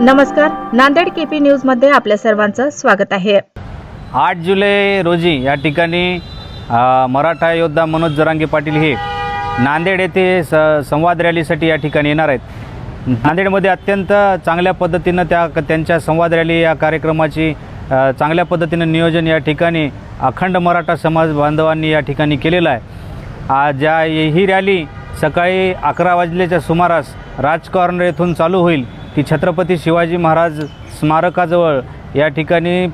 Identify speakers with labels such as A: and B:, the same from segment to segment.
A: नमस्कार नांदेड केपी न्यूजमध्ये आपल्या सर्वांचं स्वागत आहे.
B: आठ जुलै रोजी या ठिकाणी मराठा योद्धा मनोज जरांगे पाटील हे नांदेड येथे स संवाद रॅलीसाठी या ठिकाणी येणार आहेत. नांदेडमध्ये अत्यंत चांगल्या पद्धतीनं त्या त्यांच्या संवाद रॅली या कार्यक्रमाची चांगल्या पद्धतीनं नियोजन या ठिकाणी अखंड मराठा समाज बांधवांनी या ठिकाणी केलेलं आहे. ज्या ही रॅली सकाळी अकरा वाजल्याच्या सुमारास राजकारण येथून चालू होईल. की छत्रपती शिवाजी महाराज स्मारकाजवळ या ठिकाणी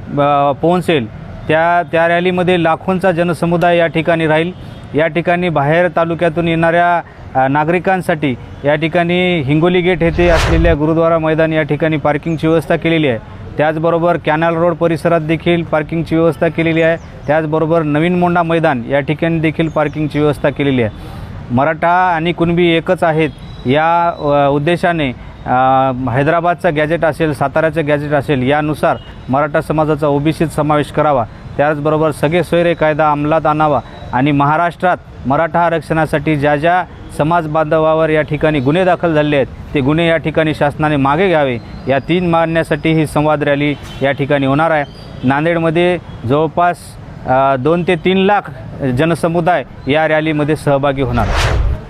B: पोहोचेल. त्या त्या रॅलीमध्ये लाखोंचा जनसमुदाय या ठिकाणी राहील. या ठिकाणी बाहेर तालुक्यातून येणाऱ्या नागरिकांसाठी या ठिकाणी हिंगोली गेट येथे असलेल्या गुरुद्वारा मैदान या ठिकाणी पार्किंगची व्यवस्था केलेली आहे. त्याचबरोबर कॅनल रोड परिसरात देखील पार्किंगची व्यवस्था केलेली आहे. त्याचबरोबर नवीन मोंडा मैदान या ठिकाणी देखील पार्किंगची व्यवस्था केलेली आहे. मराठा आणि कुणबी एकच आहेत या उद्देशाने हैदराबादचं गॅजेट असेल साताऱ्याचं गॅजेट असेल यानुसार मराठा समाजाचा ओबीसीत समावेश करावा. त्याचबरोबर सगळे सोयरे कायदा अंमलात आणावा आणि महाराष्ट्रात मराठा आरक्षणासाठी ज्या ज्या समाज बांधवावर या ठिकाणी गुन्हे दाखल झाले आहेत ते गुन्हे या ठिकाणी शासनाने मागे घ्यावे. या तीन मागण्यासाठी ही संवाद रॅली या ठिकाणी होणार आहे. नांदेडमध्ये जवळपास दोन ते तीन लाख जनसमुदाय या रॅलीमध्ये सहभागी होणार आहे